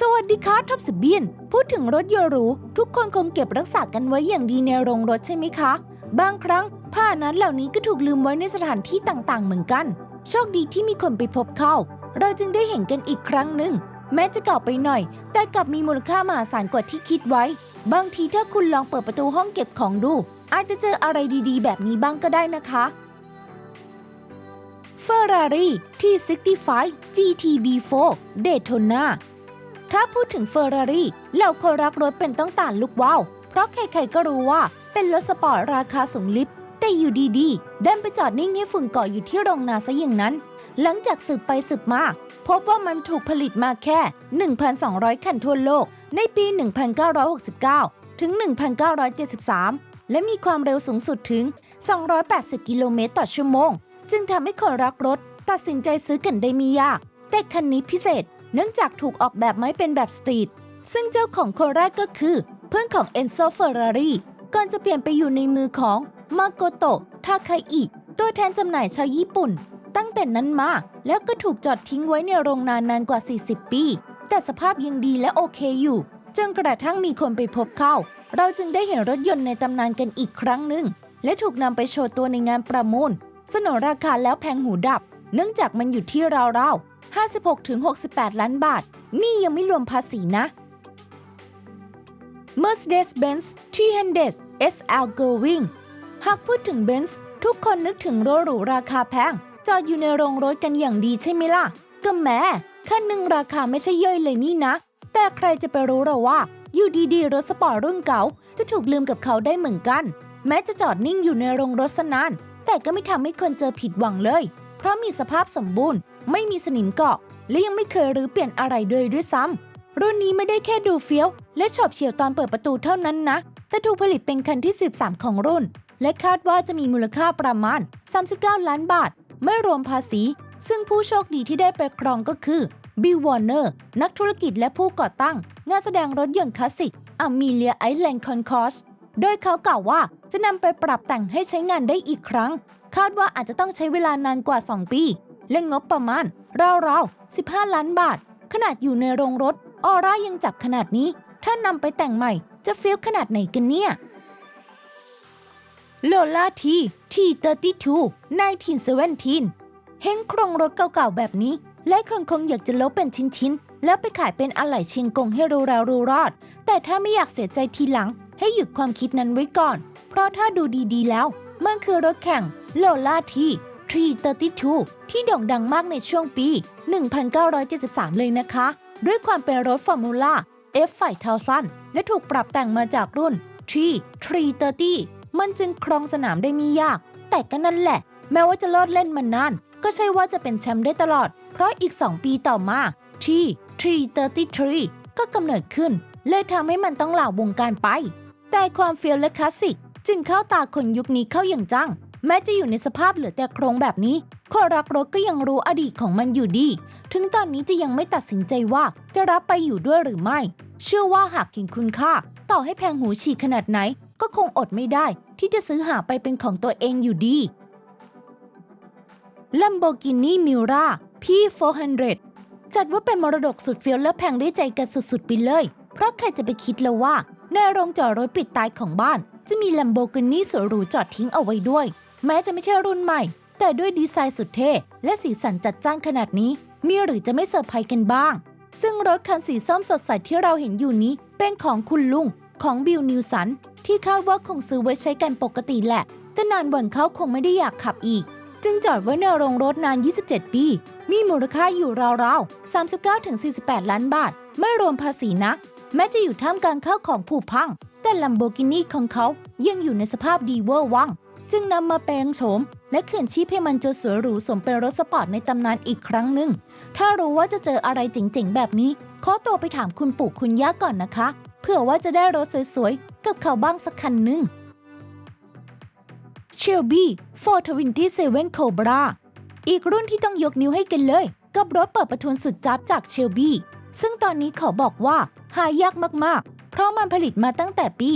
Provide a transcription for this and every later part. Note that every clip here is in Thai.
สวัสดีค่ะท็อปสเบียน พูดถึงรถยนต์หรูทุกคนคงเก็บรักษากันไว้อย่างดีในโรงรถใช่ไหมคะ บางครั้งผ้านั้นเหล่านี้ก็ถูกลืมไว้ในสถานที่ต่างๆ เหมือนกัน โชคดีที่มีคนไปพบเข้า เราจึงได้เห็นกันอีกครั้งหนึ่ง แม้จะเก่าไปหน่อย แต่กลับมีมูลค่ามหาศาลกว่าที่คิดไว้ บางทีถ้าคุณลองเปิดประตูห้องเก็บของดู อาจจะเจออะไรดีๆ แบบนี้บ้างก็ได้นะคะ Ferrari T65 GTB4 Daytona ถ้าพูดถึง Ferrari เหล่าคนรักรถเป็นต้องต่านลุกว้าว เพราะใครๆก็รู้ว่าเป็นรถสปอร์ตราคาสูงลิบแต่อยู่ดีๆดันไปจอดนิ่งให้ฝุ่นเกาะอยู่ที่โรงนาซะอย่างนั้น หลังจากสืบไปสืบมา พบว่ามันถูกผลิตมาแค่ 1,200 คันทั่วโลก ในปี 1969 ถึง 1973 และมีความเร็วสูงสุดถึง 280 กิโลเมตรต่อชั่วโมง จึงทำให้คนรักรถตัดสินใจซื้อกันได้ไมียาก แต่คันนี้พิเศษ เนื่องจากถูกออกแบบไม่เป็นแบบสตรีท ซึ่งเจ้าของคนแรกก็คือ เพื่อนของเอนโซเฟอร์รารีก่อนจะเปลี่ยนไปอยู่ในมือของมาโกโตะทาคาอิตัวแทนจำหน่ายชาวญี่ปุ่น ตั้งแต่นั้นมา แล้วก็ถูกจอดทิ้งไว้ในโรงนานนานกว่า 40 ปี แต่สภาพยังดีและโอเคอยู่ จนกระทั่งมีคนไปพบเข้า เราจึงได้เห็นรถยนต์ในตำนานกันอีกครั้งหนึ่ง และถูกนำไปโชว์ตัวในงานประมูล สนนราคาแล้วแพงหูดับ เนื่องจากมันอยู่ที่ราวๆ 56-68 ล้านบาท นี่ยังไม่รวมภาษีนะ Mercedes-Benz 300 SL Going หากพูดถึง Benz ทุกคนนึกถึงรถหรูราคาแพง จอดอยู่ในโรงรถกันอย่างดีใช่ไหมล่ะ ก็แม้คันหนึ่งราคาไม่ใช่ย่อยเลยนี่นะ แต่ใครจะไปรู้หรอว่า อยู่ดีๆ รถสปอร์ตรุ่นเก่า จะถูกลืมกับเขาได้เหมือนกัน แม้จะจอดนิ่งอยู่ในโรงรถสนาน แต่ก็ไม่ทำให้คนเจอผิดหวังเลย ราะมีสภาพสมบูรณ์ ไม่มีสนิมเกาะ และยังไม่เคยรื้อเปลี่ยนอะไรเลยด้วยซ้ำรุ่นนี้ไม่ได้แค่ดูเฟี้ยว และฉอบเฉี่ยวตอนเปิดประตูเท่านั้นนะ แต่ถูกผลิตเป็นคันที่ 13 ของรุ่น และคาดว่าจะมีมูลค่าประมาณ 39 ล้านบาท ไม่รวมภาษี ซึ่งผู้โชคดีที่ได้ไปครองก็คือบิลวอร์เนอร์นักธุรกิจและผู้ก่อตั้ง งานแสดงรถยนต์คลาสสิกอเมเลียไอแลนด์คอนคอร์สโดยเขากล่าวว่าจะนำไปปรับแต่งให้ใช้งานได้อีกครั้ง คาดว่าอาจจะต้องใช้เวลานานกว่า 2 ปีและงงบประมาณ ราวๆ 15 ล้านบาท ขนาดอยู่ในโรงรถ ออร่ายังจับขนาดนี้ ถ้านำไปแต่งใหม่จะเฟี้ยวขนาดไหนกันเนี่ยโลล่าทีที32 1917เห็นโครงรถเก่าๆแบบนี้ และคนคงอยากจะลบเป็นชิ้นๆ แล้วไปขายเป็นอะไหล่เชียงกงให้รู้แล้วรู้รอด แต่ถ้าไม่อยากเสียใจทีหลัง ให้หยุดความคิดนั้นไว้ก่อน เพราะถ้าดูดีๆแล้ว มันคือรถแข่งโลล่าที332 ที่โด่งดังมากในช่วงปี 1973 เลยนะคะ ด้วยความเป็นรถฟอร์มูล่า F ฝ่ายเทาสั้นและถูกปรับแต่งมาจากรุ่น T 330 มันจึงครองสนามได้มียาก แต่ก็นั่นแหละ แม้ว่าจะโลดเล่นมานาน ก็ใช่ว่าจะเป็นแชมป์ได้ตลอด เพราะอีก 2 ปีต่อมา T 333 ก็กำเนิดขึ้น เลยทำให้มันต้องหล่าวงการไป แต่ความเฟี้ยวและคลาสสิก จึงเข้าตาคนยุคนี้เข้าอย่างจัง แม้จะอยู่ในสภาพเหลือแต่โครงแบบนี้คนรักรถก็ยังรู้อดีตของมันอยู่ดี ถึงตอนนี้จะยังไม่ตัดสินใจว่าจะรับไปอยู่ด้วยหรือไม่ เชื่อว่าหากเห็นคุณค่า ต่อให้แพงหูฉีกขนาดไหน ก็คงอดไม่ได้ ที่จะซื้อหาไปเป็นของตัวเองอยู่ดี Lamborghini Miura P400 จัดว่าเป็นมรดกสุดเฟี้ยวและแพงได้ใจกันสุดๆไปเลย เพราะใครจะไปคิดแล้วว่า ในโรงจอดรถปิดตายของบ้าน จะมี Lamborghini สวยหรูจอดทิ้งเอาไว้ด้วย แม้จะไม่ใช่รุ่นใหม่ แต่ด้วยดีไซน์สุดเท่และสีสันจัดจ้านขนาดนี้ มีหรือจะไม่เซอร์ไพรส์กันบ้าง ซึ่งรถคันสีส้มสดใสที่เราเห็นอยู่นี้ เป็นของคุณลุงของบิลนิวสันที่คาดว่าคงซื้อไว้ใช้กันปกติแหละ แต่นานวันเขาคงไม่ได้อยากขับอีก จึงจอดไว้ในโรงรถนาน 27 ปี มีมูลค่าอยู่ราวๆ 39-48 ล้านบาท ไม่รวมภาษีนะ แม้จะอยู่ท่ามกลางข้าวของผุพัง แต่ลัมโบกินีของเขายังอยู่ในสภาพดีเวอร์วัง จึงนำมาแปลงโฉม และเขื่อนชีพให้มันจนสวยหรูสมเป็นรถสปอร์ตในตำนานอีกครั้งหนึ่ง ถ้ารู้ว่าจะเจออะไรเจ๋งๆแบบนี้ ขอตัวไปถามคุณปู่คุณย่าก่อนนะคะ เผื่อว่าจะได้รถสวยๆ กับเขาบ้างสักคันหนึ่ง Shelby 427 Cobra อีกรุ่นที่ต้องยกนิ้วให้กันเลย กับรถเปิดประทุนสุดจับจาก Shelby ซึ่งตอนนี้ขอบอกว่า หายากมาก เพราะมันผลิตมาตั้งแต่ปี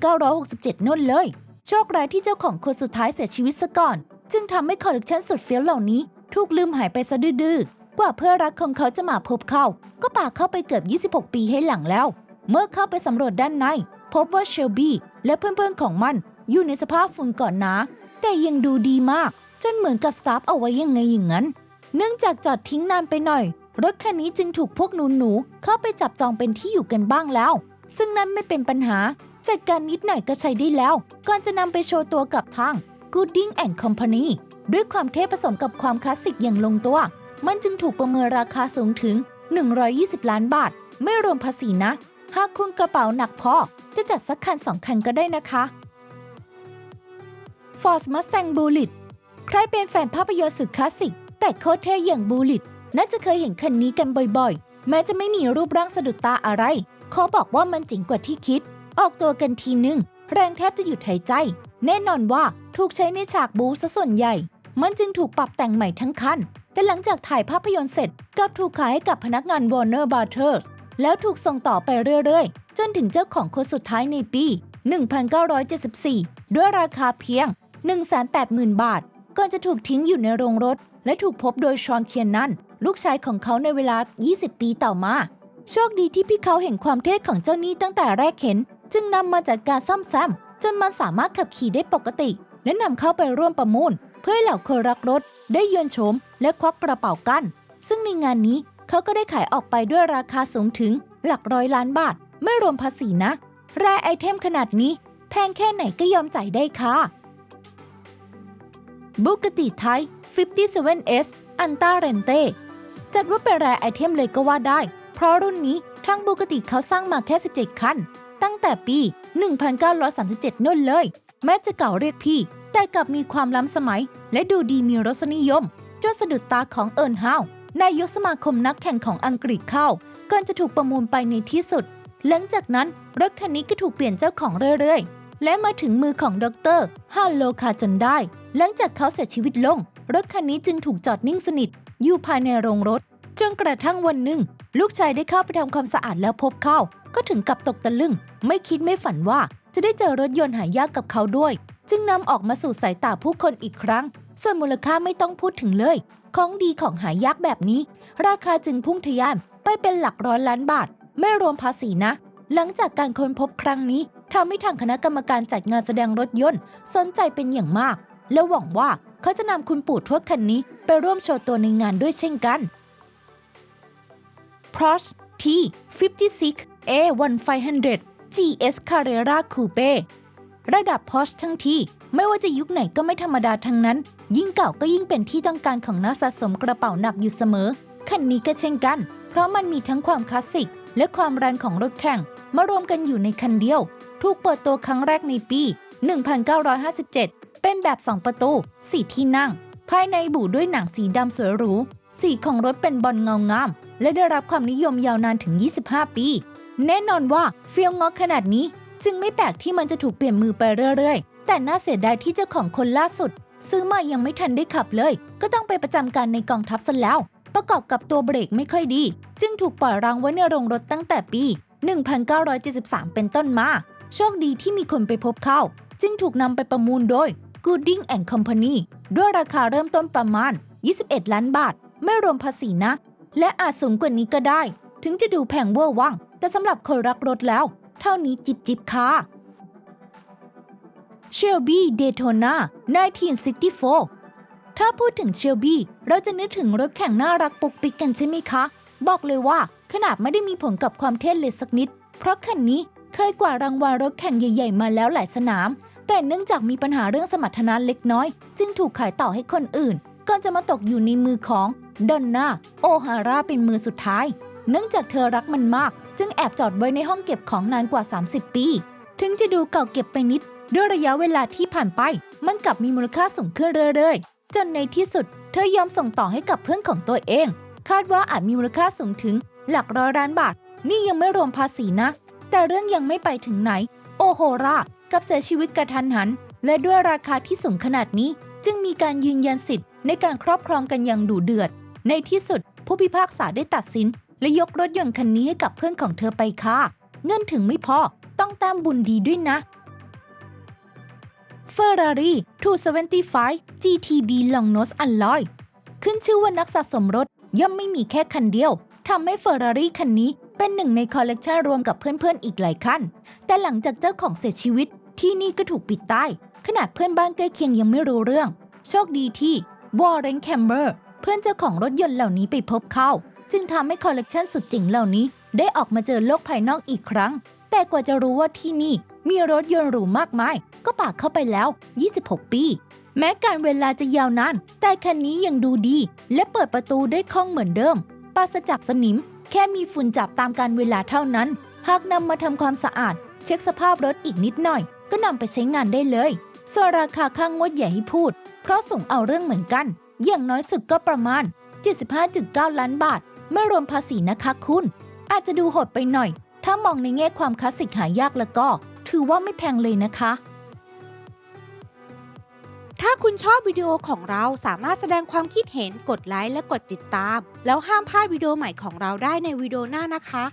1967นู่นเลย โชคร้ายที่เจ้าของคนสุดท้ายเสียชีวิตซะก่อน จึงทำให้คอลเลกชันสุดเฟี้ยวเหล่านี้ถูกลืมหายไปซะดื้อกว่าเพื่อรักของเขาจะมาพบเขา ก็ป่าเข้าไปเกือบ 26 ปีให้หลังแล้ว เมื่อเข้าไปสำรวจด้านใน พบว่าเชลบี้และเพื่อนๆของมันอยู่ในสภาพฝุ่นก่อนหนา แต่ยังดูดีมาก จนเหมือนกับสตาฟเอาไว้ยังไงอย่างนั้น เนื่องจากจอดทิ้งนานไปหน่อย รถคันนี้จึงถูกพวกหนูหนูๆเข้าไปจับจองเป็นที่อยู่กันบ้างแล้ว ซึ่งนั่นไม่เป็นปัญหา จัดการนิดหน่อยก็ใช้ได้แล้ว ก่อนจะนำไปโชว์ตัวกับทาง Gooding and Company ด้วยความเท่ผสมกับความคลาสสิกอย่างลงตัว มันจึงถูกประเมินราคาสูงถึง 120 ล้านบาท ไม่รวมภาษีนะ หากคุณกระเป๋าหนักพอ จะจัดสักคันสองคันก็ได้นะคะ Ford Mustang Bullitt ใครเป็นแฟนภาพยนตร์สุดคลาสสิก แต่โคตรเท่อย่าง Bullitt น่าจะเคยเห็นคันนี้กันบ่อยๆ แม้จะไม่มีรูปร่างสะดุดตาอะไร ขอบอกว่ามันเจ๋งกว่าที่คิด ออกตัวกันทีนึง แรงแทบจะหยุดหายใจ แน่นอนว่าถูกใช้ในฉากบูซะส่วนใหญ่ มันจึงถูกปรับแต่งใหม่ทั้งคัน แต่หลังจากถ่ายภาพยนตร์เสร็จกลับถูกขายให้กับพนักงาน Warner Brothers แล้วถูกส่งต่อไปเรื่อยๆ จนถึงเจ้าของคนสุดท้ายในปี 1974 ด้วยราคาเพียง 180,000 บาท ก่อนจะถูกทิ้งอยู่ในโรงรถ และถูกพบโดยชอนเคียนนันลูกชายของเขาในเวลา 20 ปีต่อมา โชคดีที่พี่เขาเห็นความเท่ของเจ้านี้ตั้งแต่แรกเห็น จึงนำมาจากการซ่อมแซมจนมันสามารถขับขี่ได้ปกติ และนำเข้าไปร่วมประมูล เพื่อให้เหล่าคนรักรถ ได้ยนต์โฉมและควักกระเป๋ากัน ซึ่งในงานนี้เขาก็ได้ขายออกไปด้วยราคาสูงถึงหลักร้อยล้านบาท ไม่รวมภาษีนะแร่ไอเทมขนาดนี้แพงแค่ไหนก็ยอมจ่ายได้ค่ะบุกติไทย 57S อันต้าเรนเต้จัดว่าเป็นแร่ไอเทมเลยก็ว่าได้ เพราะรุ่นนี้ทางบุกติเขาสร้างมาแค่ 17 คัน ตั้งแต่ปี 1937นู่นเลย แม้จะเก่าเรียกพี่ แต่กลับมีความล้ำสมัย และดูดีมีรสนิยม จนสะดุดตาของเอิร์นฮาวนายกสมาคมนักแข่งของอังกฤษเข้าก่อนจะถูกประมูลไปในที่สุด หลังจากนั้นรถคันนี้ก็ถูกเปลี่ยนเจ้าของเรื่อยๆ และมาถึงมือของดรฮัลโลคาจนได้ หลังจากเขาเสียชีวิตลง รถคันนี้จึงถูกจอดนิ่งสนิท อยู่ภายในโรงรถ จนกระทั่งวันหนึ่ง ลูกชายได้เข้าไปทำความสะอาดแล้วพบเข้า ก็ถึงกับตกตะลึง ไม่คิดไม่ฝันว่า จะได้เจอรถยนต์หายากกับเขาด้วย จึงนำออกมาสู่สายตาผู้คนอีกครั้ง ส่วนมูลค่าไม่ต้องพูดถึงเลย ของดีของหายากแบบนี้ ราคาจึงพุ่งทะยานไปเป็นหลักร้อยล้านบาท ไม่รวมภาษีนะ หลังจากการค้นพบครั้งนี้ทำให้ทางคณะกรรมการจัดงานแสดงรถยนต์ สนใจเป็นอย่างมาก และหวังว่าเขาจะนำคุณปู่ทวดคันนี้ ไปร่วมโชว์ตัวในงานด้วยเช่นกัน Porsche T 56 A 1500 GS Carrera Coupe ระดับ Porsche ทั้งทีไม่ว่าจะยุคไหนก็ไม่ธรรมดาทั้งนั้น ยิ่งเก่าก็ยิ่งเป็นที่ต้องการของนักสะสมกระเป๋าหนักอยู่เสมอ คันนี้ก็เช่นกัน เพราะมันมีทั้งความคลาสสิก และความแรงของรถแข่ง มารวมกันอยู่ในคันเดียว ถูกเปิดตัวครั้งแรกในปี 1957 เป็นแบบ 2 ประตู 4 ที่นั่ง ภายในบูด้วยหนังสีดำสวยหรู สีของรถเป็นบอลเงางาม และได้รับความนิยมยาวนานถึง 25 ปี แน่นอนว่าเฟียลงอกขนาดนี้ จึงไม่แปลกที่มันจะถูกเปลี่ยนมือไปเรื่อยๆ แต่น่าเสียดายที่เจ้าของคนล่าสุด ซื้อมายังไม่ทันได้ขับเลย ก็ต้องไปประจำการในกองทัพซะแล้ว ประกอบกับตัวเบรกไม่ค่อยดี จึงถูกปล่อยรังไว้ในโรงรถตั้งแต่ปี 1973 เป็นต้นมา โชคดีที่มีคนไปพบเข้า จึงถูกนำไปประมูลโดย Gooding and Company ด้วยราคาเริ่มต้นประมาณ 21 ล้านบาท ไม่รวมภาษีนะ และอาจสูงกว่านี้ก็ได้ ถึงจะดูแพงเวอร์วัง แต่สำหรับคนรักรถแล้ว เท่านี้จิบจิบค่ะ Shelby Daytona 1964 ถ้าพูดถึง Shelby เราจะนึกถึงรถแข่งน่ารักปุกปิกกันใช่ไหมคะ บอกเลยว่าขนาดไม่ได้มีผลกับความเท่เลยสักนิด เพราะคันนี้เคยกว่ารางวัลรถแข่งใหญ่ ๆ มาแล้วหลายสนาม แต่เนื่องจากมีปัญหาเรื่องสมรรถนะเล็กน้อย จึงถูกขายต่อให้คนอื่น ก่อนจะมาตกอยู่ในมือของ ดอนนาโอฮาร่าเป็นมือสุดท้าย เนื่องจากเธอรักมันมาก จึงแอบจอดไว้ในห้องเก็บของนานกว่า 30 ปี ถึงจะดูเก่าเก็บไปนิด ด้วยระยะเวลาที่ผ่านไป มันกลับมีมูลค่าสูงขึ้นเรื่อยๆ จนในที่สุด เธอยอมส่งต่อให้กับเพื่อนของตัวเอง คาดว่าอาจมีมูลค่าสูงถึง หลักร้อยล้านบาท นี่ยังไม่รวมภาษีนะ แต่เรื่องยังไม่ไปถึงไหน โอโฮรากับเสียชีวิตกระทันหัน และด้วยราคาที่สูงขนาดนี้ จึงมีการยืนยันสิทธิ์ในการครอบครองกันอย่างดุเดือด ในที่สุดผู้พิพากษาได้ตัดสิน และยกรถยนต์คันนี้ให้กับเพื่อนของเธอไปค่ะ เงินถึงไม่พอต้องตามบุญดีด้วยนะ Ferrari 275 GTB Long Nose Alloy ขึ้นชื่อว่านักสะสมรถย่อมไม่มีแค่คันเดียวทำให้เฟอร์รารี่คันนี้เป็นหนึ่งในคอลเลกชันรวมกับเพื่อนๆอีกหลายคัน แต่หลังจากเจ้าของเสียชีวิตที่นี่ก็ถูกปิดตายขนาดเพื่อนบ้านใกล้เคียงยังไม่รู้เรื่อง โชคดีที่วอร์เรนแคมเบอร์ เพื่อนเจ้าของรถยนต์เหล่านี้ไปพบเข้า จึงทำให้คอลเลกชันสุดเจ๋งเหล่านี้ ได้ออกมาเจอโลกภายนอกอีกครั้ง แต่กว่าจะรู้ว่าที่นี่มีรถยนต์หรูมากมาย ก็ปากเข้าไปแล้ว 26 ปี แม้การเวลาจะยาวนาน แต่คันนี้ยังดูดี และเปิดประตูได้คล่องเหมือนเดิมปราศจากสนิม แค่มีฝุ่นจับตามการเวลาเท่านั้น หากนำมาทำความสะอาด เช็คสภาพรถอีกนิดหน่อย ก็นำไปใช้งานได้เลยส่วนราคาข้างงวดใหญ่ให้พูด เพราะสูงเอาเรื่องเหมือนกัน อย่างน้อยสุดก็ประมาณ 75.9 ล้านบาทไม่รวมภาษีนะคะคุณ อาจจะดูโหดไปหน่อย ถ้ามองในแง่ความคลาสสิกหายากแล้วก็ ถือว่าไม่แพงเลยนะคะ ถ้าคุณชอบวิดีโอของเราสามารถแสดงความคิดเห็นกดไลค์และกดติดตาม แล้วห้ามพลาดวิดีโอใหม่ของเราได้ในวิดีโอหน้านะคะ